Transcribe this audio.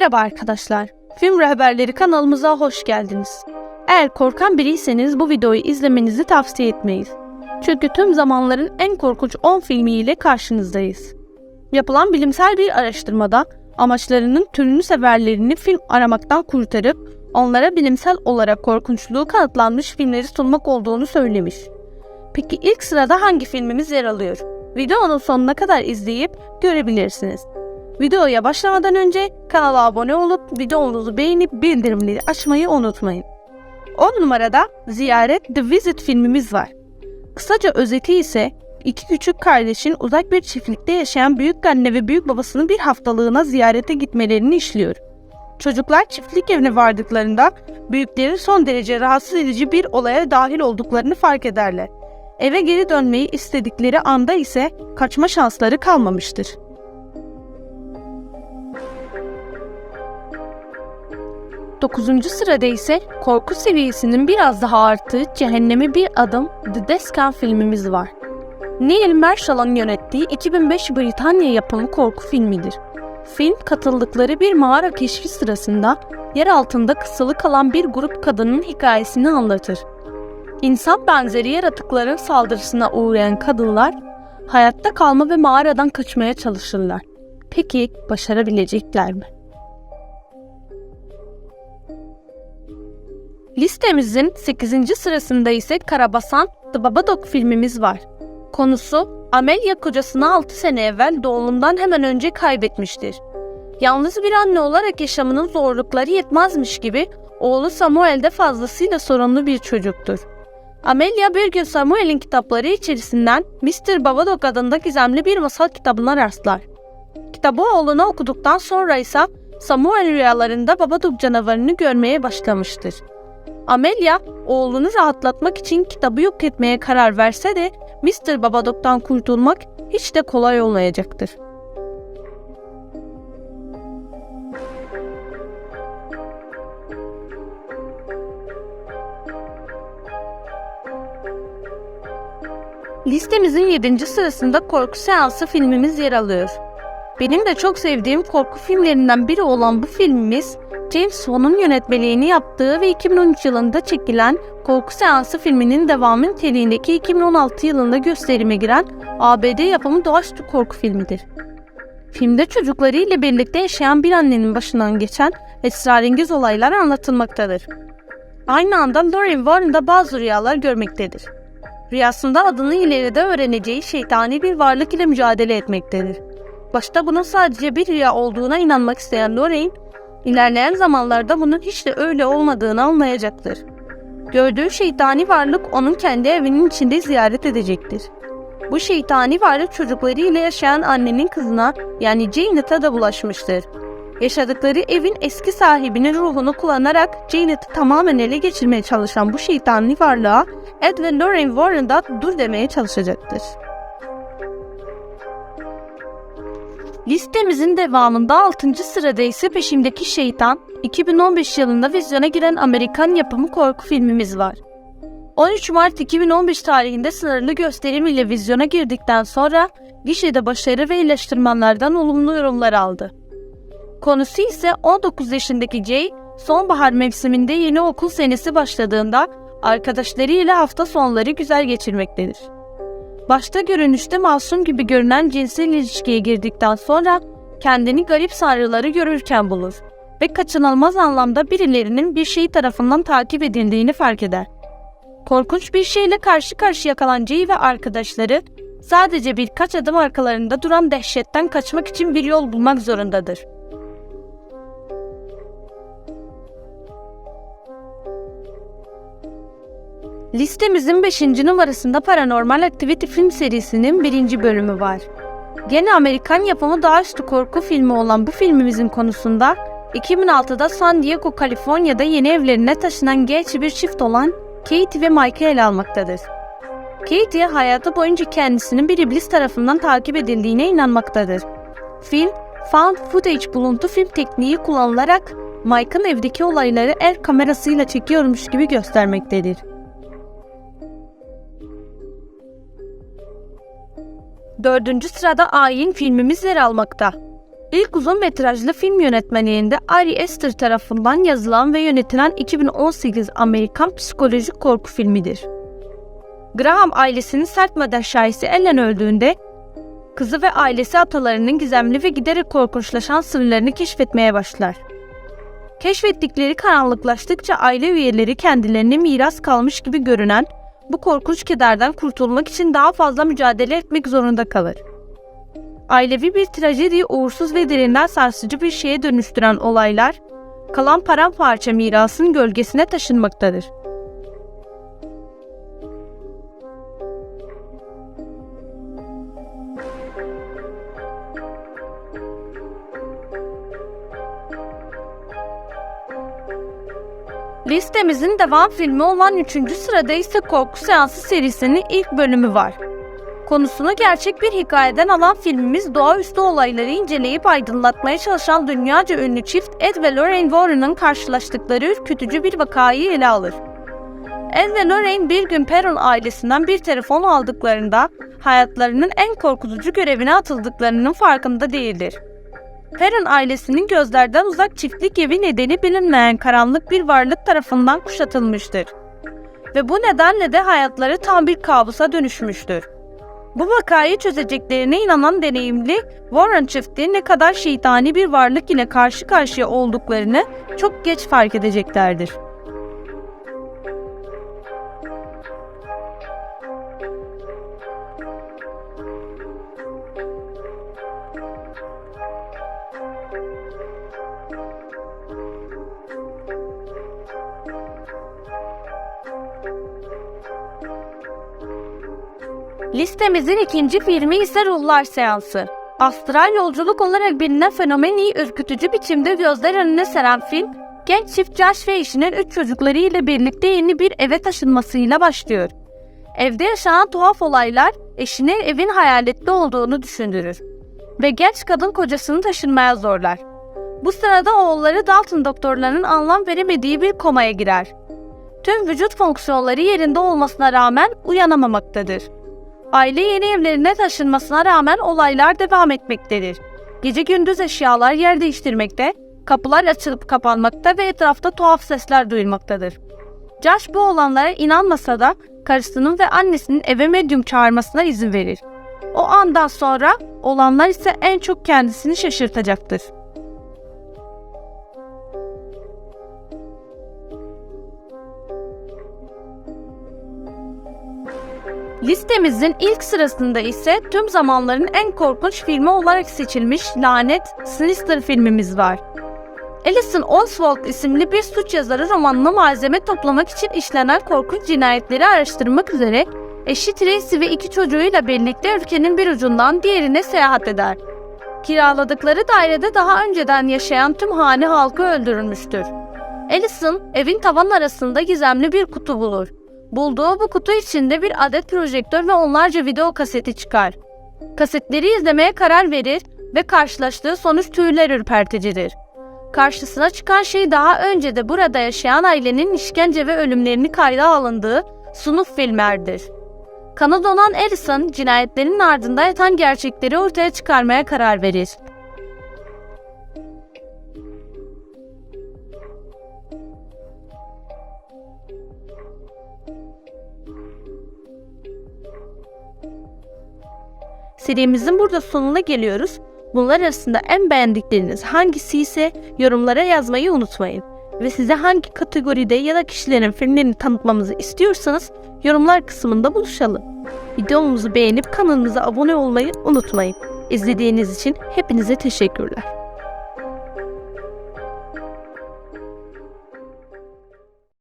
Merhaba arkadaşlar. Film Rehberleri kanalımıza hoş geldiniz. Eğer korkan biriyseniz bu videoyu izlemenizi tavsiye etmeyiz. Çünkü tüm zamanların en korkunç 10 filmiyle karşınızdayız. Yapılan bilimsel bir araştırmada amaçlarının türünü severlerini film aramaktan kurtarıp onlara bilimsel olarak korkunçluğu kanıtlanmış filmleri sunmak olduğunu söylemiş. Peki ilk sırada hangi filmimiz yer alıyor? Videonun sonuna kadar izleyip görebilirsiniz. Videoya başlamadan önce kanala abone olup videomuzu beğenip bildirimleri açmayı unutmayın. 10 numarada Ziyaret The Visit filmimiz var. Kısaca özeti ise iki küçük kardeşin uzak bir çiftlikte yaşayan büyük anne ve büyük babasının bir haftalığına ziyarete gitmelerini işliyor. Çocuklar çiftlik evine vardıklarında büyükleri son derece rahatsız edici bir olaya dahil olduklarını fark ederler. Eve geri dönmeyi istedikleri anda ise kaçma şansları kalmamıştır. 9. sırada ise korku seviyesinin biraz daha arttığı Cehennemi Bir Adım The Descent filmimiz var. Neil Marshall'ın yönettiği 2005 Britanya yapımı korku filmidir. Film katıldıkları bir mağara keşfi sırasında yer altında kısılı kalan bir grup kadının hikayesini anlatır. İnsan benzeri yaratıkların saldırısına uğrayan kadınlar hayatta kalma ve mağaradan kaçmaya çalışırlar. Peki başarabilecekler mi? Listemizin 8. sırasında ise Karabasan The Babadook filmimiz var. Konusu Amelia kocasını 6 sene evvel doğumundan hemen önce kaybetmiştir. Yalnız bir anne olarak yaşamının zorlukları yetmezmiş gibi oğlu Samuel de fazlasıyla sorunlu bir çocuktur. Amelia bir gün Samuel'in kitapları içerisinden Mr. Babadook adında gizemli bir masal kitabına rastlar. Kitabı oğluna okuduktan sonra ise Samuel rüyalarında Babadook canavarını görmeye başlamıştır. Amelia oğlunu rahatlatmak için kitabı yok etmeye karar verse de Mr. Babadook'tan kurtulmak hiç de kolay olmayacaktır. Listemizin 7. sırasında korku seansı filmimiz yer alıyor. Benim de çok sevdiğim korku filmlerinden biri olan bu filmimiz James Wan'un yönetmeliğini yaptığı ve 2013 yılında çekilen Korku Seansı filminin devamı niteliğindeki 2016 yılında gösterime giren ABD yapımı doğaüstü korku filmidir. Filmde çocuklarıyla birlikte yaşayan bir annenin başından geçen esrarengiz olaylar anlatılmaktadır. Aynı anda Lorraine Warren da bazı rüyalar görmektedir. Rüyasında adını ileride öğreneceği şeytani bir varlık ile mücadele etmektedir. Başta bunun sadece bir rüya olduğuna inanmak isteyen Lorraine, ilerleyen zamanlarda bunun hiç de öyle olmadığını anlayacaktır. Gördüğü şeytani varlık onun kendi evinin içinde ziyaret edecektir. Bu şeytani varlık çocuklarıyla yaşayan annenin kızına yani Janet'a da bulaşmıştır. Yaşadıkları evin eski sahibinin ruhunu kullanarak Janet'ı tamamen ele geçirmeye çalışan bu şeytani varlığa Ed ve Lorraine Warren da dur demeye çalışacaktır. Listemizin devamında 6. sırada ise Peşimdeki Şeytan, 2015 yılında vizyona giren Amerikan yapımı korku filmimiz var. 13 Mart 2015 tarihinde sınırlı gösterim ile vizyona girdikten sonra gişede başarı ve eleştirmenlerden olumlu yorumlar aldı. Konusu ise 19 yaşındaki Jay, sonbahar mevsiminde yeni okul senesi başladığında arkadaşlarıyla hafta sonları güzel geçirmektedir. Başta görünüşte masum gibi görünen cinsel ilişkiye girdikten sonra kendini garip sanrıları görürken bulur ve kaçınılmaz anlamda birilerinin bir şey tarafından takip edildiğini fark eder. Korkunç bir şeyle karşı karşıya kalan Jay ve arkadaşları sadece birkaç adım arkalarında duran dehşetten kaçmak için bir yol bulmak zorundadır. Listemizin 5. numarasında Paranormal Activity film serisinin 1. bölümü var. Gene Amerikan yapımı doğaüstü korku filmi olan bu filmimizin konusunda 2006'da San Diego, Kaliforniya'da yeni evlerine taşınan genç bir çift olan Katie ve Mike'ı ele almaktadır. Katie hayatı boyunca kendisinin bir iblis tarafından takip edildiğine inanmaktadır. Film, found footage buluntu film tekniği kullanılarak Mike'ın evdeki olayları el kamerasıyla çekiyormuş gibi göstermektedir. Dördüncü sırada Ayin filmimiz yer almakta. İlk uzun metrajlı film yönetmenliğinde Ari Aster tarafından yazılan ve yönetilen 2018 Amerikan psikolojik korku filmidir. Graham ailesinin sert maden şahisi Ellen öldüğünde kızı ve ailesi atalarının gizemli ve giderek korkunçlaşan sırlarını keşfetmeye başlar. Keşfettikleri karanlıklaştıkça aile üyeleri kendilerine miras kalmış gibi görünen bu korkunç kederden kurtulmak için daha fazla mücadele etmek zorunda kalır. Ailevi bir trajediyi uğursuz ve derinden sarsıcı bir şeye dönüştüren olaylar, kalan paramparça mirasın gölgesine taşınmaktadır. Listemizin devam filmi olan 3. sırada ise Korku Seansı serisinin ilk bölümü var. Konusunu gerçek bir hikayeden alan filmimiz doğaüstü olayları inceleyip aydınlatmaya çalışan dünyaca ünlü çift Ed ve Lorraine Warren'ın karşılaştıkları ürkütücü bir vakayı ele alır. Ed ve Lorraine bir gün Perron ailesinden bir telefon aldıklarında hayatlarının en korkutucu görevine atıldıklarının farkında değildir. Perrin ailesinin gözlerden uzak çiftlik evi nedeni bilinmeyen karanlık bir varlık tarafından kuşatılmıştır. Ve bu nedenle de hayatları tam bir kabusa dönüşmüştür. Bu vakayı çözeceklerine inanan deneyimli Warren çifti ne kadar şeytani bir varlık ile karşı karşıya olduklarını çok geç fark edeceklerdir. Listemizin ikinci filmi ise Ruhlar Seansı. Astral yolculuk olarak bilinen fenomeni ürkütücü biçimde gözler önüne seren film, genç çift Josh ve eşinin üç çocukları ile birlikte yeni bir eve taşınmasıyla başlıyor. Evde yaşanan tuhaf olaylar eşinin evin hayaletli olduğunu düşündürür ve genç kadın kocasını taşınmaya zorlar. Bu sırada oğulları Dalton doktorlarının anlam veremediği bir komaya girer. Tüm vücut fonksiyonları yerinde olmasına rağmen uyanamamaktadır. Aile yeni evlerine taşınmasına rağmen olaylar devam etmektedir. Gece gündüz eşyalar yer değiştirmekte, kapılar açılıp kapanmakta ve etrafta tuhaf sesler duyulmaktadır. Josh bu olanlara inanmasa da karısının ve annesinin eve medyum çağırmasına izin verir. O andan sonra olanlar ise en çok kendisini şaşırtacaktır. Listemizin ilk sırasında ise tüm zamanların en korkunç filmi olarak seçilmiş Lanet Sinister filmimiz var. Alison Oswald isimli bir suç yazarı romanına malzeme toplamak için işlenen korkunç cinayetleri araştırmak üzere eşi Tracy ve iki çocuğuyla birlikte ülkenin bir ucundan diğerine seyahat eder. Kiraladıkları dairede daha önceden yaşayan tüm hane halkı öldürülmüştür. Alison evin tavan arasında gizemli bir kutu bulur Bulduğu bu kutu içinde bir adet projektör ve onlarca video kaseti çıkar. Kasetleri izlemeye karar verir ve karşılaştığı sonuç tüyler ürperticidir. Karşısına çıkan şey daha önce de burada yaşayan ailenin işkence ve ölümlerini kayda alındığı sunuf filmlerdir. Kanı donan Ellison cinayetlerin ardında yatan gerçekleri ortaya çıkarmaya karar verir. Serimizin burada sonuna geliyoruz. Bunlar arasında en beğendikleriniz hangisi ise yorumlara yazmayı unutmayın. Ve size hangi kategoride ya da kişilerin filmlerini tanıtmamızı istiyorsanız yorumlar kısmında buluşalım. Videomuzu beğenip kanalımıza abone olmayı unutmayın. İzlediğiniz için hepinize teşekkürler.